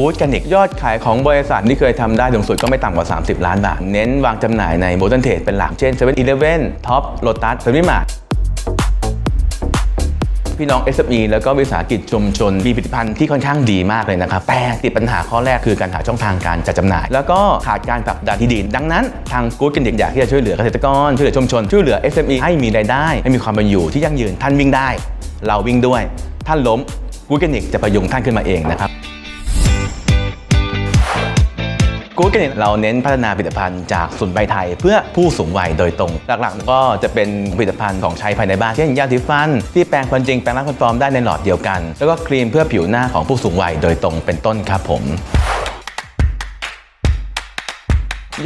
กู๊ดกันอีกยอดขายของบริษัทที่เคยทำได้สูงสุดก็ไม่ต่ำกว่า 30 ล้านบาท เน้นวางจำหน่ายในโมเดิร์นเทรดเป็นหลัก เช่น7 e เ e ่ e อท็อปโ t ตัสเซมิมาร์พี่น้อง SME แล้วก็วิสาหกิจชุมชนมีผลิตภัณฑ์ที่ค่อนข้างดีมากเลยนะครับ แต่ติดปัญหาข้อแรกคือการหาช่องทางการจัดจำหน่าย แล้วก็ขาดการผลักดันที่ดีดังนั้น ทางกู๊ดกันเด็กอยากที่จะช่วยเหลือเกษตรกร ช่วยเหลือชุมชน ช่วยเหลือ SME ให้มีรายได้ ให้มีความเป็นอยู่ที่ยั่งยืนท่านวิ่งได้ เราวิ่งด้วย ท่านล้มกู๊ดกันเด็กจะประยุงท่านขึ้นมาเองนะครับ กู๊ดกันเนี่ยเราเน้นพัฒนาผลิตภัณฑ์จากสมุนใบไทย เพื่อผู้สูงวัยโดยตรง หลักๆ ก็จะเป็นผลิตภัณฑ์ของใช้ภายในบ้าน เช่นยาสีฟัน ที่แปลงคนจริงแปลงร่างคนปลอมได้ในหลอดเดียวกัน แล้วก็ครีมเพื่อผิวหน้าของผู้สูงวัยโดยตรงเป็นต้นครับผม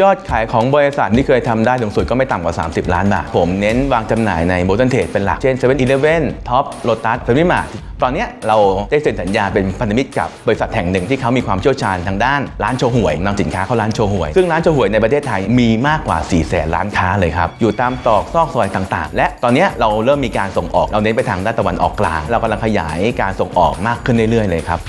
ยอดขายของบริษัทที่เคยทำได้สูงสุดก็ไม่ต่ำกว่า 30 ล้านบาท ผมเน้นวางจำหน่ายในโมเดิร์นเทรดเป็นหลัก เช่น7 e เ e ่ e ท็อปโ t ตัสเฟมิมาร์ตอนนี้เราได้เซ็นสัญญาเป็นพันธมิตรกับบริษัทแห่งหนึ่งที่เขามีความเชี่ยวชาญทางด้านร้านโชห่วยนำสินค้าเข้าร้านโชห่วย ซึ่งร้านโชห่วยในประเทศไทยมีมากกว่า4แสนร้านค้าเลยครับ อยู่ตามตอกซอกซอยต่างๆ และตอนนี้เราเริ่มมีการส่งออก เราเน้นไปทางด้านตะวันออกกลาง เรากำลังขยายการส่งออกมากขึ้นเรื่อยๆเลยครับ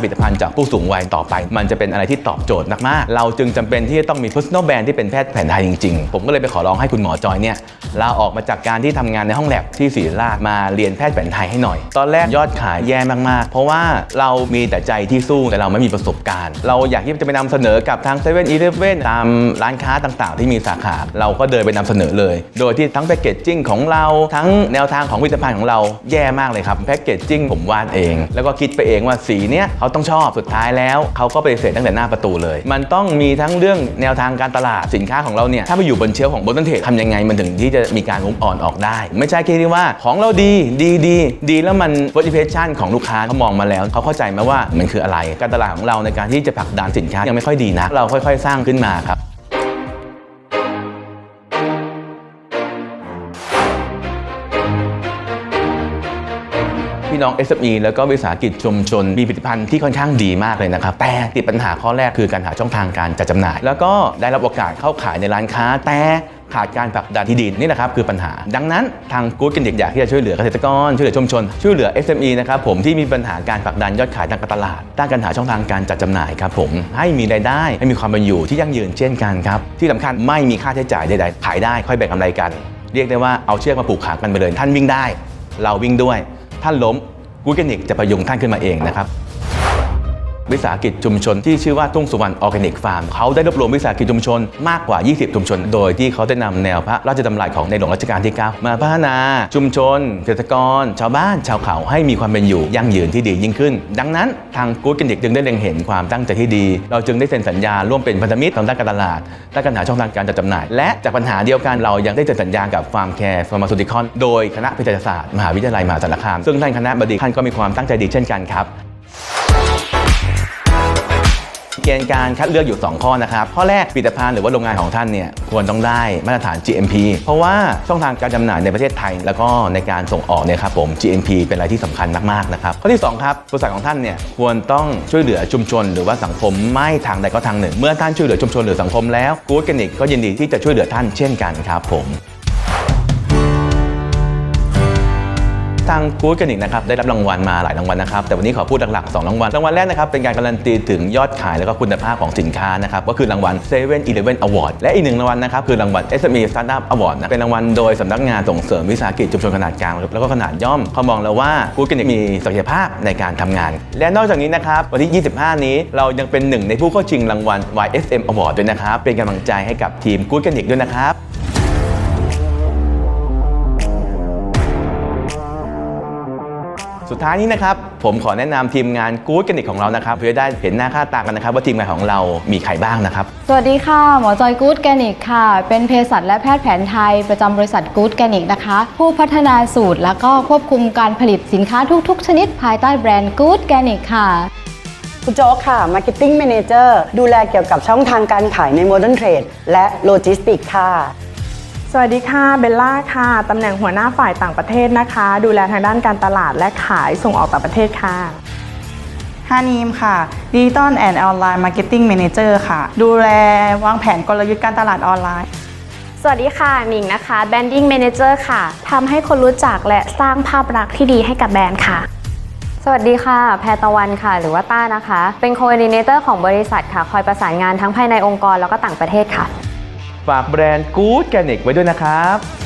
ผลิตภัณฑ์จากผู้สูงวัยต่อไป มันจะเป็นอะไรที่ตอบโจทย์มากๆเราจึงจำเป็นที่จะต้องมี personal brand ที่เป็นแพทย์แผนไทยจริงๆ ผมก็เลยไปขอร้องให้คุณหมอจอยเนี่ยลาออกมาจากการที่ทำงานในห้องแลบที่ศรีราชมาเรียนแพทย์แผนไทยให้หน่อย ตอนแรกยอดขายแย่มากๆ เพราะว่าเรามีแต่ใจที่สู้แต่เราไม่มีประสบการณ์ เราอยากที่จะไปนำเสนอกับทาง7 e เ e ่ e ตามร้านค้าต่างๆ ที่มีสาขา เราก็เดินไปนำเสนอเลย โดยที่ทั้งแพคเกจจิ้งของเราทั้งแนวทางของผลิตภัณฑ์ของเราแย่มากเลยครับแพคเกจจิ้งผมวาดเอง แล้วก็คิดไปเองว่าสีเนี้ยเขาต้องชอบสุดท้ายแล้วเขาก็ปฏิเสธตั้งแต่หน้าประตูเลย มันต้องมีทั้งเรื่องแนวทางการตลาดสินค้าของเราเนี่ยถ้าไปอยู่บนเชลฟ์ของบนต้นเททำยังไงมันถึงที่จะมีการมุกอ่อนออกได้ ไม่ใช่แค่ที่ว่าของเราดีดีดีดีแล้วมัน motivation ของลูกค้าเขามองมาแล้วเขาเข้าใจไหมว่ามันคืออะไร การตลาดของเราในการที่จะผลักดันสินค้ายังไม่ค่อยดีนะเราค่อย ๆ สร้างขึ้นมาครับ น้อง SME แล้วก็วิสาหกิจชุมชน มีผลิตภัณฑ์ที่ค่อนข้างดีมากเลยนะครับ แต่ติดปัญหาข้อแรกคือการหาช่องทางการจัดจำหน่าย แล้วก็ได้รับโอกาสเข้าขายในร้านค้าแต่ขาดการผลักดันที่ดีนี่แหละครับคือปัญหา ดังนั้นทางกู๊ดกันเด็กอยากที่จะช่วยเหลือเกษตรกร ช่วยเหลือชุมชน ช่วยเหลือ SME นะครับผมที่มีปัญหาการผลักดันยอดขายทางการตลาดด้านการหาช่องทางการจัดจำหน่ายครับผมให้มีรายได้ ให้มีความเป็นอยู่ที่ยั่งยืนเช่นกันครับ ที่สำคัญไม่มีค่าใช้จ่ายใดๆขายได้ค่อยแบ่งกำไรกัน เรียกได้ว่าเอาเชือกมาผูกขากันไปเลยท่านวิ่งได้ เราวิ่งด้วย ท่านล้มกูเกนิกจะประยุงท่านขึ้นมาเองนะครับ วิสาหกิจชุมชนที่ชื่อว่าทุ่งสุวรรณออร์แกนิกฟาร์มเขาได้รวบรวมวิสาหกิจชุมชนมากกว่า 20 ชุมชน โดยที่เขาได้นำแนวพระราชดำรัสของในหลวงรัชกาลที่ 9 มาพัฒนาชุมชน เกษตรกร ชาวบ้านชาวเขาให้มีความเป็นอยู่ยั่งยืนที่ดียิ่งขึ้น ดังนั้นทางกู๊ดกันเด็กจึงได้เล็งเห็นความตั้งใจที่ดี เราจึงได้เซ็นสัญญาร่วมเป็นพันธมิตรทางด้านการตลาดด้านการหาช่องทางการจัดจำหน่าย และจากปัญหาเดียวกันเรายังได้เซ็นสัญญากับฟาร์มแคร์ฟาร์มาซูติคอนโดยคณะเภสัชศาสตร์มหาวิทยาลัยมหาสารคามซึ่งท่านคณะบดีท่านก็มีความตั้งใจดีเช่นกันครับ เกณฑ์การคัดเลือกอยู่ 2 ข้อนะครับ ข้อแรกผลิตภัณฑ์หรือว่าโรงงานของท่านเนี่ยควรต้องได้มาตรฐาน GMP เพราะว่าช่องทางการจำหน่ายในประเทศไทย แล้วก็ในการส่งออกเนี่ยครับผม GMP เป็นอะไรที่สำคัญมากๆนะครับข้อที่ 2 ครับบริษัทของท่านเนี่ยควรต้องช่วยเหลือชุมชน หรือว่าสังคมไม่ทางใดก็ทางหนึ่ง เมื่อท่านช่วยเหลือชุมชนหรือสังคมแล้วกู๊ดแกนิกก็ยินดีที่จะช่วยเหลือท่านเช่นกันครับผม ทางกู๊ดกันอีกนะครับได้รับรางวัลมาหลายรางวัลนะครับแต่วันนี้ขอพูดหลักๆ2รางวัลรางวัลแรกนะครับเป็นการการันตีถึงยอดขายแล้วก็คุณภาพของสินค้านะครับก็คือรางวัล7 e เ e ่ e อ Award และอีกหนึ่งรางวัลนะครับคือรางวัล SME Startup Award นะเป็นรางวัลโดยสำนักงานส่งเสริมวิสาหกิจชุมชนขนาดกลางแล้วก็ขนาดย่อมเขามองแล้วว่ากู๊ดกันอีกมีศักยภาพในการทำงาน และนอกจากนี้นะครับวันที่ 25 นี้เรายังเป็นหนึ่งในผู้เข้าชิงรางวัล YSM Award ด้วยนะครับเป็นกำลังใจให้กับทีมกู๊ดกันอีกด้วยนะครับ สุดท้ายนี้นะครับ ผมขอแนะนำทีมงานกู๊ดกันอีกของเรานะครับ เพื่อได้เห็นหน้าค่าตากันนะครับ ว่าทีมงานของเรามีใครบ้างนะครับ สวัสดีค่ะ หมอจอยกู๊ดแกนิกค่ะ เป็นเภสัชและแพทย์แผนไทย ประจำบริษัทกู๊ดแกนิกนะคะ ผู้พัฒนาสูตรแล้วก็ควบคุมการผลิตสินค้าทุก ๆ ชนิดภายใต้แบรนด์กู๊ดแกนิกค่ะคุณโจ๊กค่ะ Marketing Manager ดูแลเกี่ยวกับช่องทางการขายใน Modern Trade และโลจิสติกค่ะ สวัสดีค่ะ เบลล่าค่ะ ตำแหน่งหัวหน้าฝ่ายต่างประเทศนะคะ ดูแลทางด้านการตลาดและขายส่งออกต่างประเทศค่ะฮานีมค่ะดีต้อนแอนด์ออนไลน์มาร์เก็ตติ้งแมネเจอร์ค่ะ ดูแลวางแผนกลยุทธ์การตลาดออนไลน์ สวัสดีค่ะหนิงนะคะแ Branding เนเจอร์ค่ะทำให้คนรู้จักและสร้างภาพลักษณ์ที่ดีให้กับแบรนด์ค่ะสวัสดีค่ะ แพรตะวันค่ะ หรือว่าต้านะคะ เป็นโคอินเนเตอร์ของบริษัทค่ะ คอยประสานงานทั้งภายในองค์กรแล้วก็ต่างประเทศค่ะ ฝากแบรนด์ Good Organic ไว้ด้วยนะครับ